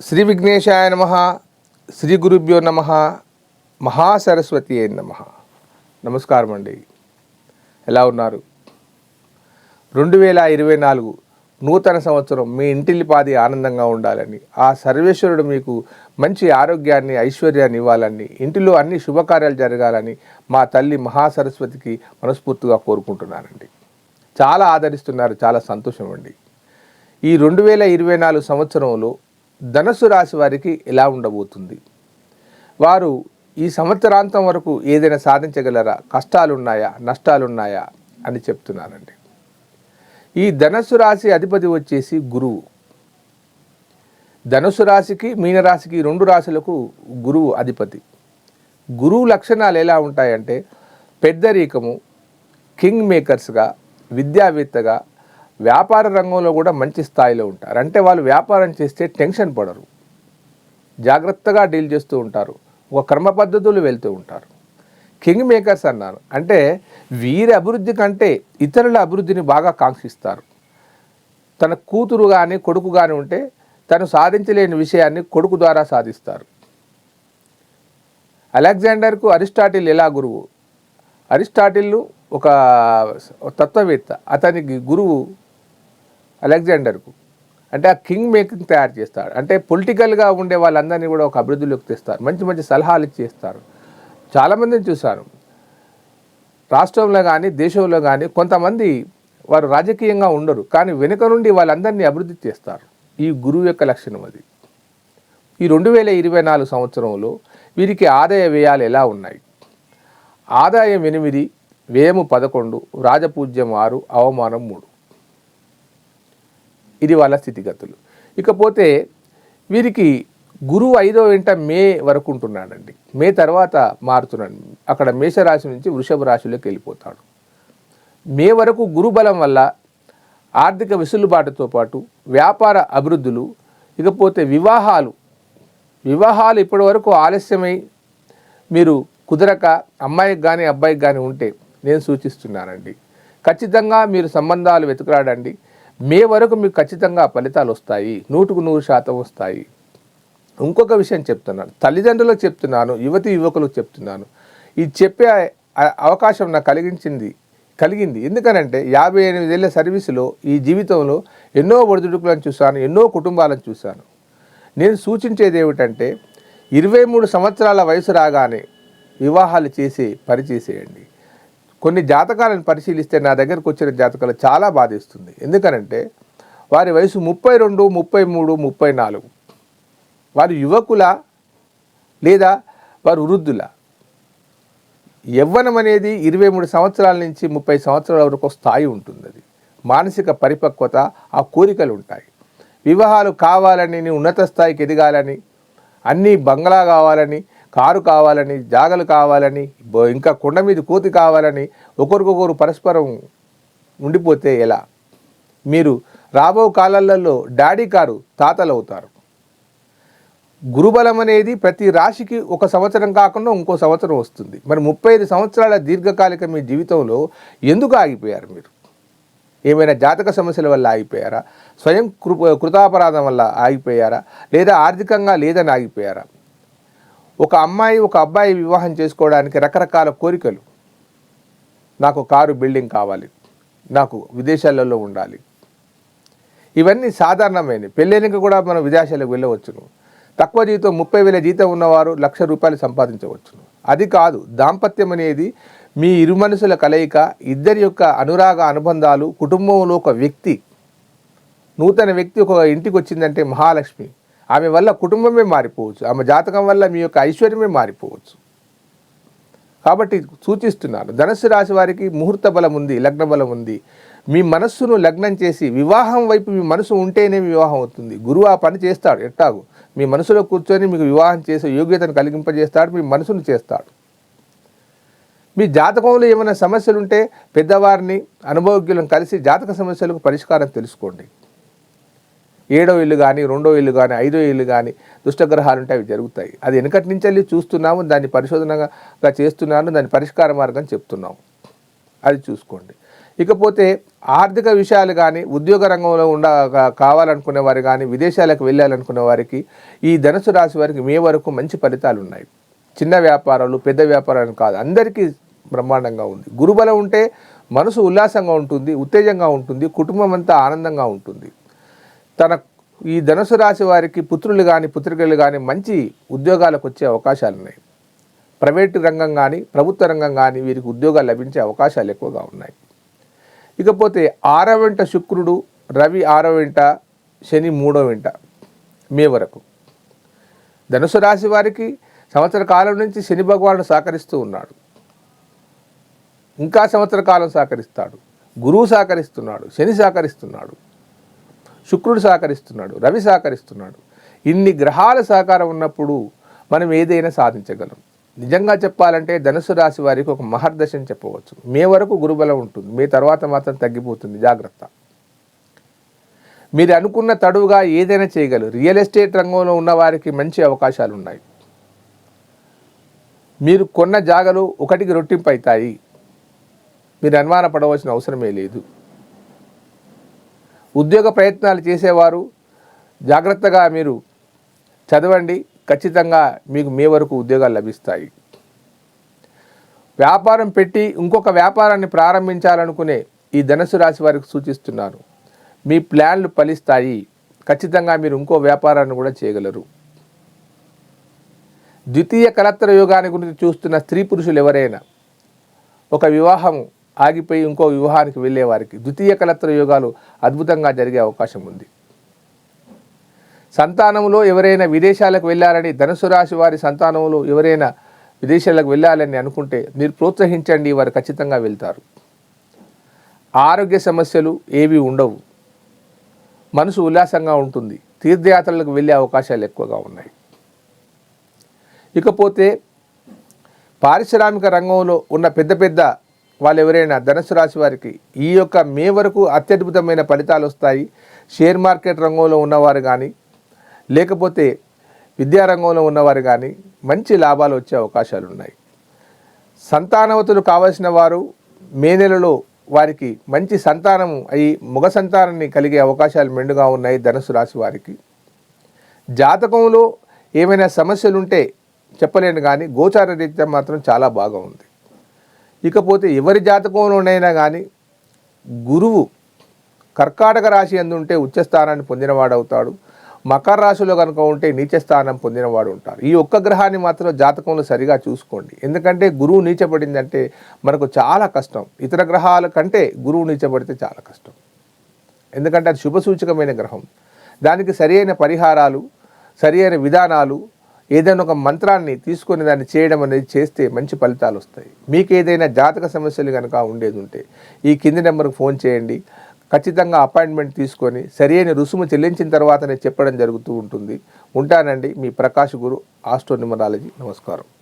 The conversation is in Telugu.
శ్రీ విఘ్నేశాయ నమ శ్రీ గురుభ్యో నమ మహాసరస్వతి అయిన నమ. నమస్కారం అండి. ఎలా ఉన్నారు? రెండు వేల ఇరవై నాలుగు నూతన సంవత్సరం మీ ఇంటిల్లిపాది ఆనందంగా ఉండాలని ఆ సర్వేశ్వరుడు మీకు మంచి ఆరోగ్యాన్ని ఐశ్వర్యాన్ని ఇవ్వాలని ఇంటిలో అన్ని శుభకార్యాలు జరగాలని మా తల్లి మహాసరస్వతికి మనస్ఫూర్తిగా కోరుకుంటున్నానండి. చాలా ఆదరిస్తున్నారు చాలా సంతోషం అండి. ఈ రెండు వేల ఇరవై నాలుగు సంవత్సరంలో ధనస్సు రాశి వారికి ఎలా ఉండబోతుంది? వారు ఈ సంవత్సరాంతం వరకు ఏదైనా సాధించగలరా? కష్టాలున్నాయా? నష్టాలున్నాయా? అని చెప్తున్నారండి. ఈ ధనస్సు రాశి అధిపతి వచ్చేసి గురువు. ధనుసు రాశికి మీనరాశికి రెండు రాశులకు గురువు అధిపతి. గురువు లక్షణాలు ఎలా ఉంటాయంటే పెద్దరీకము కింగ్ మేకర్స్గా విద్యావేత్తగా వ్యాపార రంగంలో కూడా మంచి స్థాయిలో ఉంటారు. అంటే వాళ్ళు వ్యాపారం చేస్తే టెన్షన్ పడరు. జాగ్రత్తగా డీల్ చేస్తూ ఉంటారు. ఒక క్రమ పద్ధతులు వెళ్తూ ఉంటారు. కింగ్ మేకర్స్ అన్నారు. అంటే వీరి అభివృద్ధి కంటే ఇతరుల అభివృద్ధిని బాగా కాంక్షిస్తారు. తన కూతురు కానీ కొడుకు కానీ ఉంటే తను సాధించలేని విషయాన్ని కొడుకు ద్వారా సాధిస్తారు. అలెగ్జాండర్కు అరిస్టాటిల్ ఎలా గురువు? అరిస్టాటిల్ ఒక తత్వవేత్త. అతనికి గురువు అలెగ్జాండర్కు. అంటే ఆ కింగ్ మేకింగ్ తయారు చేస్తాడు. అంటే పొలిటికల్గా ఉండే వాళ్ళందరినీ కూడా ఒక అభివృద్ధిలోకి తెస్తారు. మంచి మంచి సలహాలు ఇచ్చేస్తారు చాలామందిని చూశాను. రాష్ట్రంలో కానీ దేశంలో కానీ కొంతమంది వారు రాజకీయంగా ఉండరు. కానీ వెనుక నుండి వాళ్ళందరినీ అభివృద్ధి చేస్తారు. ఈ గురువు యొక్క లక్షణం అది. ఈ రెండు వేల ఇరవై నాలుగు సంవత్సరంలో వీరికి ఆదాయ వ్యయాలు ఎలా ఉన్నాయి? ఆదాయం ఎనిమిది వ్యయము పదకొండు రాజపూజ్యం ఆరు అవమానం మూడు. ఇది వాళ్ళ స్థితిగతులు. ఇకపోతే వీరికి గురువు ఐదో వెంట మే వరకు ఉంటున్నాడండి. మే తర్వాత మారుతున్నాడు. అక్కడ మేషరాశి నుంచి వృషభ రాశిలోకి వెళ్ళిపోతాడు. మే వరకు గురుబలం వల్ల ఆర్థిక వెసులుబాటుతో పాటు వ్యాపార అభివృద్ధులు ఇకపోతే వివాహాలు. వివాహాలు ఇప్పటి వరకు ఆలస్యమై మీరు కుదరక అమ్మాయికి కానీ అబ్బాయికి కానీ ఉంటే నేను సూచిస్తున్నానండి. ఖచ్చితంగా మీరు సంబంధాలు వెతుకురాడండి మే వరకు మీకు ఖచ్చితంగా ఫలితాలు వస్తాయి. నూటుకు నూరు శాతం వస్తాయి. ఇంకొక విషయం చెప్తున్నాను. తల్లిదండ్రులకు చెప్తున్నాను యువతి యువకులకు చెప్తున్నాను. ఇది చెప్పే అవకాశం నాకు కలిగించింది కలిగింది. ఎందుకనంటే యాభై ఎనిమిదేళ్ళ సర్వీసులో ఈ జీవితంలో ఎన్నో ఒడిదుడుకులను చూశాను ఎన్నో కుటుంబాలను చూశాను. నేను సూచించేది ఏమిటంటే ఇరవై మూడు సంవత్సరాల వయసు రాగానే వివాహాలు చేసి పనిచేసేయండి. కొన్ని జాతకాలను పరిశీలిస్తే నా దగ్గరకు వచ్చిన జాతకాలు చాలా బాధిస్తుంది. ఎందుకనంటే వారి వయసు ముప్పై రెండు ముప్పై మూడు ముప్పై నాలుగు. వారు యువకుల లేదా వారు వృద్ధుల. యవ్వనం అనేది ఇరవై మూడు సంవత్సరాల నుంచి ముప్పై సంవత్సరాల వరకు స్థాయి ఉంటుంది అది మానసిక పరిపక్వత ఆ కోరికలు ఉంటాయి. వివాహాలు కావాలని ఉన్నత స్థాయికి ఎదగాలని అన్నీ బంగ్లా కావాలని కారు కావాలని జాగలు కావాలని ఇంకా కొండ మీద కోతి కావాలని ఒకరికొకరు పరస్పరం ఉండిపోతే ఎలా? మీరు రాబో కాలాలలో డాడీ కారు తాతలు అవుతారు గురుబలం అనేది ప్రతి రాశికి ఒక సంవత్సరం కాకుండా ఇంకో సంవత్సరం వస్తుంది. మరి ముప్పై ఐదు సంవత్సరాల దీర్ఘకాలిక మీ జీవితంలో ఎందుకు ఆగిపోయారు మీరు? ఏమైనా జాతక సమస్యల వల్ల ఆగిపోయారా? స్వయం కృ కృతాపరాధం వల్ల ఆగిపోయారా? లేదా ఆర్థికంగా లేదని ఆగిపోయారా? ఒక అమ్మాయి ఒక అబ్బాయి వివాహం చేసుకోవడానికి రకరకాల కోరికలు. నాకు కారు బిల్డింగ్ కావాలి. నాకు విదేశాలలో ఉండాలి. ఇవన్నీ సాధారణమైనవి. పెళ్ళైనక కూడా మనం విదేశాలకు వెళ్ళవచ్చును. తక్కువ జీతం ముప్పై వేల జీతం ఉన్నవారు లక్ష రూపాయలు సంపాదించవచ్చును. అది కాదు. దాంపత్యం అనేది మీ ఇరు మనుషుల కలయిక ఇద్దరి యొక్క అనురాగ అనుబంధాలు కుటుంబంలో ఒక వ్యక్తి నూతన వ్యక్తి ఒక ఇంటికి వచ్చిందంటే మహాలక్ష్మి. ఆమె వల్ల కుటుంబమే మారిపోవచ్చు. ఆమె జాతకం వల్ల మీ యొక్క ఐశ్వర్యమే మారిపోవచ్చు. కాబట్టి సూచిస్తున్నాను ధనుసు రాశి వారికి ముహూర్త బలం ఉంది లగ్న బలం ఉంది. మీ మనస్సును లగ్నం చేసి వివాహం వైపు మీ మనసు ఉంటేనే వివాహం అవుతుంది. గురువు ఆ పని చేస్తాడు ఎట్టాగు? మీ మనసులో కూర్చొని మీకు వివాహం చేసే యోగ్యతను కలిగింపజేస్తాడు మీ మనసును చేస్తాడు. మీ జాతకంలో ఏమైనా సమస్యలు ఉంటే పెద్దవారిని అనుభవజ్ఞులను కలిసి జాతక సమస్యలకు పరిష్కారం తెలుసుకోండి. ఏడో ఇల్లు కానీ రెండో ఇల్లు కానీ ఐదో ఇల్లు కానీ దుష్టగ్రహాలు ఉంటే అవి జరుగుతాయి. అది వెనకటి నుంచి వెళ్ళి చూస్తున్నాము దాన్ని పరిశోధనగా చేస్తున్నాను దాని పరిష్కార మార్గం చెప్తున్నాము. అది చూసుకోండి. ఇకపోతే ఆర్థిక విషయాలు కానీ ఉద్యోగ రంగంలో ఉండ కావాలనుకునే వారు కానీ విదేశాలకు వెళ్ళాలనుకునే వారికి ఈ ధనుసు రాశి వారికి మే వరకు మంచి ఫలితాలు ఉన్నాయి చిన్న వ్యాపారాలు పెద్ద వ్యాపారాలు కాదు అందరికీ బ్రహ్మాండంగా ఉంది. గురుబలం ఉంటే మనసు ఉల్లాసంగా ఉంటుంది ఉత్తేజంగా ఉంటుంది కుటుంబం అంతా ఆనందంగా ఉంటుంది. తన ఈ ధనుసు రాశి వారికి పుత్రులు కానీ పుత్రికలు కానీ మంచి ఉద్యోగాలకు వచ్చే అవకాశాలు ఉన్నాయి. ప్రైవేటు రంగం కానీ ప్రభుత్వ రంగం కానీ వీరికి ఉద్యోగాలు లభించే అవకాశాలు ఎక్కువగా ఉన్నాయి. ఇకపోతే ఆరో వెంట శుక్రుడు రవి ఆరో వెంట శని మూడో వెంట మే వరకు. ధనుసు రాశి వారికి సంవత్సర కాలం నుంచి శని భగవానుడు సహకరిస్తూ ఉన్నాడు. ఇంకా సంవత్సర కాలం సహకరిస్తాడు. గురువు సహకరిస్తున్నాడు. శని సహకరిస్తున్నాడు. శుక్రుడు సహకరిస్తున్నాడు రవి సహకరిస్తున్నాడు. ఇన్ని గ్రహాల సహకారం ఉన్నప్పుడు మనం ఏదైనా సాధించగలం. నిజంగా చెప్పాలంటే ధనుసు రాశి వారికి ఒక మహర్దశని చెప్పవచ్చు. మే వరకు గురుబలం ఉంటుంది. మీ తర్వాత మాత్రం తగ్గిపోతుంది. జాగ్రత్త. మీరు అనుకున్న తడువుగా ఏదైనా చేయగలరు. రియల్ ఎస్టేట్ రంగంలో ఉన్న వారికి మంచి అవకాశాలు ఉన్నాయి. మీరు కొన్న జాగలు ఒకటికి రొట్టింపు అవుతాయి. మీరు అనుమాన పడవలసిన అవసరమే లేదు. ఉద్యోగ ప్రయత్నాలు చేసేవారు. జాగ్రత్తగా మీరు చదవండి. ఖచ్చితంగా మీకు మీ వరకు ఉద్యోగాలు లభిస్తాయి. వ్యాపారం పెట్టి ఇంకొక వ్యాపారాన్ని ప్రారంభించాలనుకునే ఈ ధనుసు రాశి వారికి సూచిస్తున్నాను. మీ ప్లాన్లు ఫలిస్తాయి. ఖచ్చితంగా మీరు ఇంకో వ్యాపారాన్ని కూడా చేయగలరు. ద్వితీయ కలత్ర యోగాన్ని గురించి చూస్తున్న స్త్రీ పురుషులు ఎవరైనా ఒక వివాహం ఆగిపోయి ఇంకో వివాహానికి వెళ్ళే వారికి ద్వితీయ కలత్ర యోగాలు అద్భుతంగా జరిగే అవకాశం ఉంది. సంతానంలో ఎవరైనా విదేశాలకు వెళ్ళాలని ధనుసు రాశి వారి సంతానంలో ఎవరైనా విదేశాలకు వెళ్ళాలని అనుకుంటే మీరు ప్రోత్సహించండి వారు ఖచ్చితంగా వెళ్తారు. ఆరోగ్య సమస్యలు ఏవి ఉండవు. మనసు ఉల్లాసంగా ఉంటుంది. తీర్థయాత్రలకు వెళ్ళే అవకాశాలు ఎక్కువగా ఉన్నాయి. ఇకపోతే పారిశ్రామిక రంగంలో ఉన్న పెద్ద పెద్ద వాళ్ళు ఎవరైనా ధనుసు రాశి వారికి ఈ యొక్క మే వరకు అత్యద్భుతమైన ఫలితాలు వస్తాయి. షేర్ మార్కెట్ రంగంలో ఉన్నవారు కానీ లేకపోతే విద్యారంగంలో ఉన్నవారు కానీ మంచి లాభాలు వచ్చే అవకాశాలు ఉన్నాయి. సంతానవతులు కావలసిన వారు మే నెలలో వారికి మంచి సంతానం అయి మగ సంతానాన్ని కలిగే అవకాశాలు మెండుగా ఉన్నాయి ధనుసు రాశి వారికి. జాతకంలో ఏమైనా సమస్యలు ఉంటే చెప్పలేను కానీ గోచార రీత్యా మాత్రం చాలా బాగా ఉంది. ఇకపోతే ఎవరి జాతకంలోనైనా కానీ గురువు కర్కాటక రాశి ఎందుంటే ఉచ్చస్థానాన్ని పొందినవాడు అవుతాడు మకర రాశిలో కనుక ఉంటే నీచ స్థానం పొందినవాడు ఉంటారు ఈ ఒక్క గ్రహాన్ని మాత్రం జాతకంలో సరిగా చూసుకోండి. ఎందుకంటే గురువు నీచపడిందంటే మనకు చాలా కష్టం. ఇతర గ్రహాల కంటే గురువు నీచపడితే చాలా కష్టం. ఎందుకంటే అది శుభసూచకమైన గ్రహం. దానికి సరి పరిహారాలు సరి విధానాలు ఏదైనా ఒక మంత్రాన్ని తీసుకొని దాన్ని చేయడం అనేది చేస్తే మంచి ఫలితాలు వస్తాయి. మీకు ఏదైనా జాతక సమస్యలు కనుక ఉండేది ఉంటే ఈ కింది నెంబర్కి ఫోన్ చేయండి. ఖచ్చితంగా అపాయింట్మెంట్ తీసుకొని సరైన రుసుము చెల్లించిన తర్వాతనే చెప్పడం జరుగుతూ ఉంటుంది. ఉంటానండి. మీ ప్రకాష్ గురు ఆస్ట్రో న్యూమరాలజీ నమస్కారం.